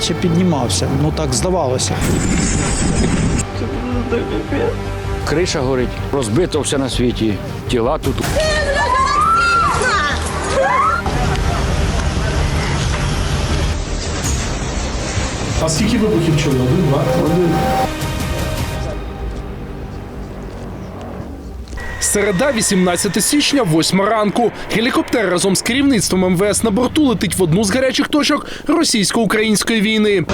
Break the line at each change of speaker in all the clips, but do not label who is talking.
наче піднімався. Ну так здавалося.
Криша горить, розбито все на світі, тіла тут.
А скільки вибухів чули? Один, два? Середа, 18 січня, 8 ранку. Гелікоптер разом з керівництвом МВС на борту летить в одну з гарячих точок російсько-української війни.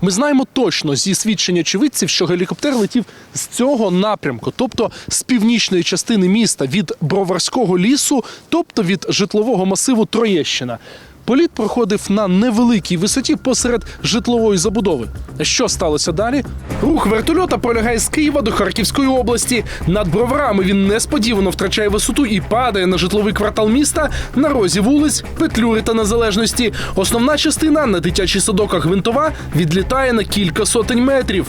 Ми знаємо точно зі свідчень очевидців, що гелікоптер летів з цього напрямку, тобто з північної частини міста від Броварського лісу, тобто від житлового масиву Троєщина. Політ проходив на невеликій висоті посеред житлової забудови. Що сталося далі? Рух вертольота пролягає з Києва до Харківської області. Над броварами він несподівано втрачає висоту і падає на житловий квартал міста на розі вулиць Петлюри та Незалежності. Основна частина на дитячий садок Гвинтова відлітає на кілька сотень метрів.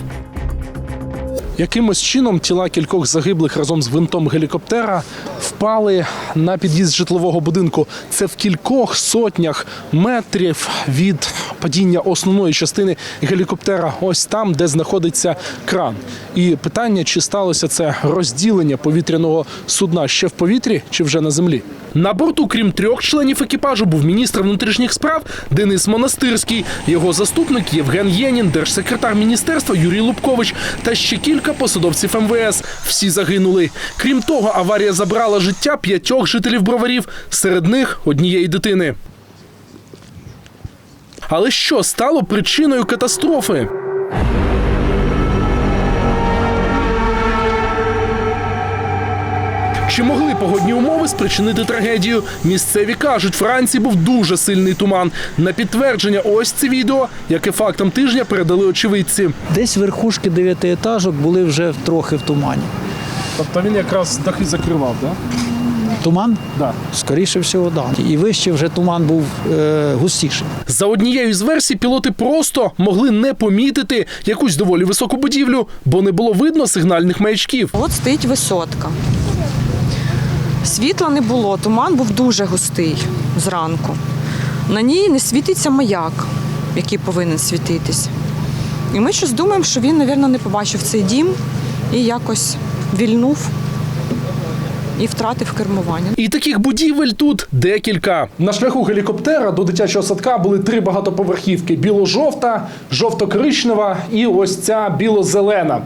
Якимось чином тіла кількох загиблих разом з винтом гелікоптера впали на під'їзд житлового будинку. Це в кількох сотнях метрів від падіння основної частини гелікоптера, ось там, де знаходиться кран. І питання, чи сталося це розділення повітряного судна ще в повітрі чи вже на землі. На борту, крім трьох членів екіпажу, був міністр внутрішніх справ Денис Монастирський, його заступник Євген Єнін, держсекретар міністерства Юрій Лубкович та ще кілька посадовців МВС. Всі загинули. Крім того, аварія забрала життя п'ятьох жителів броварів, серед них однієї дитини. Але що стало причиною катастрофи? Чи могли погодні умови спричинити трагедію? Місцеві кажуть, Франції був дуже сильний туман. На підтвердження, ось це відео, яке фактом тижня передали очевидці.
Десь верхушки дев'ятиетажок були вже трохи в тумані.
Тобто він якраз дахи закривав, так?
Туман?
Да.
Скоріше всього, да. І вище вже туман був е, густіший.
За однією з версій, пілоти просто могли не помітити якусь доволі високу будівлю, бо не було видно сигнальних маячків.
От стоїть висотка. Світла не було, туман був дуже густий зранку. На ній не світиться маяк, який повинен світитись. І ми щось думаємо, що він, мабуть, не побачив цей дім і якось вільнув і втратив кермування.
І таких будівель тут декілька. На шляху гелікоптера до дитячого садка були три багатоповерхівки: біло-жовта, жовто-коричнева і ось ця біло-зелена.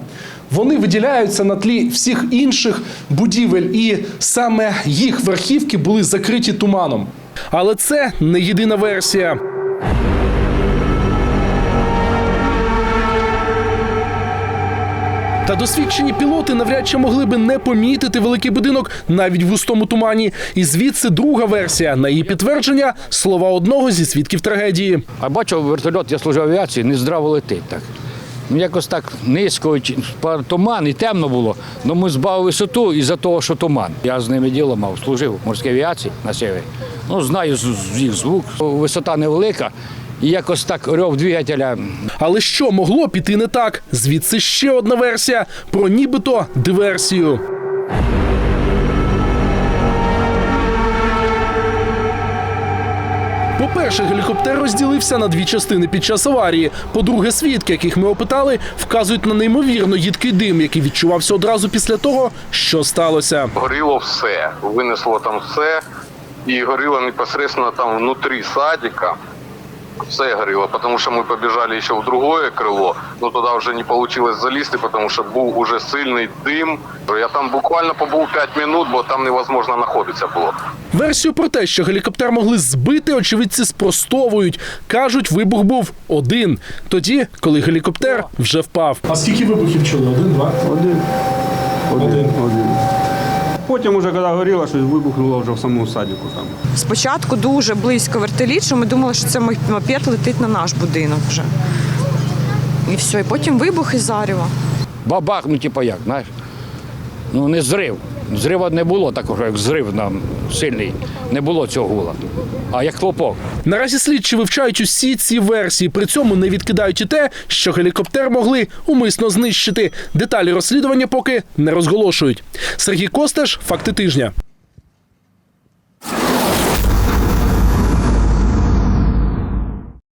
Вони виділяються на тлі всіх інших будівель, і саме їх верхівки були закриті туманом. Але це не єдина версія. Та досвідчені пілоти навряд чи могли би не помітити великий будинок навіть в густому тумані. І звідси друга версія. На її підтвердження слова одного зі свідків трагедії.
А бачив вертольот, я служив авіації, не здраво летить так. Ну, якось так низько, туман і темно було. Ну ми збавили висоту із-за того, що туман. Я з ними діло мав, служив в морській авіації на севері. Ну, знаю їх звук. Висота невелика. І якось так рьов двигателя
Але що могло піти не так? Звідси ще одна версія про нібито диверсію. По-перше, гелікоптер розділився на дві частини під час аварії. По-друге, свідки, яких ми опитали, вказують на неймовірно їдкий дим, який відчувався одразу після того, що сталося.
горіло все. Винесло там все. І горіло непосередньо там внутрі садика. Все горіло, тому що ми побіжали ще в другое крило, ну туди вже не вийшло залізти, тому що був уже сильний дим. Я там буквально побув 5 минут, бо там невозможно знаходитися було.
Версію про те, що гелікоптер могли збити, очевидці спростовують. Кажуть, вибух був один. Тоді, коли гелікоптер вже впав.
А скільки вибухів чули? Один, два?
Один.
Один.
Один. Потім, уже, коли горіло, щось вибухнуло вже в самому садіку там.
Спочатку дуже близько вертоліт, що ми думали, що це мопед летить на наш будинок вже. І все, і потім вибух і зарево.
бабах, ну типу як, знаєш. Ну не зрив. Зрива не було такого, як зрив нам сильний. Не було цього гула. А як хлопок.
Наразі слідчі вивчають усі ці версії. При цьому не відкидають і те, що гелікоптер могли умисно знищити. Деталі розслідування поки не розголошують. Сергій Костеш, факти тижня.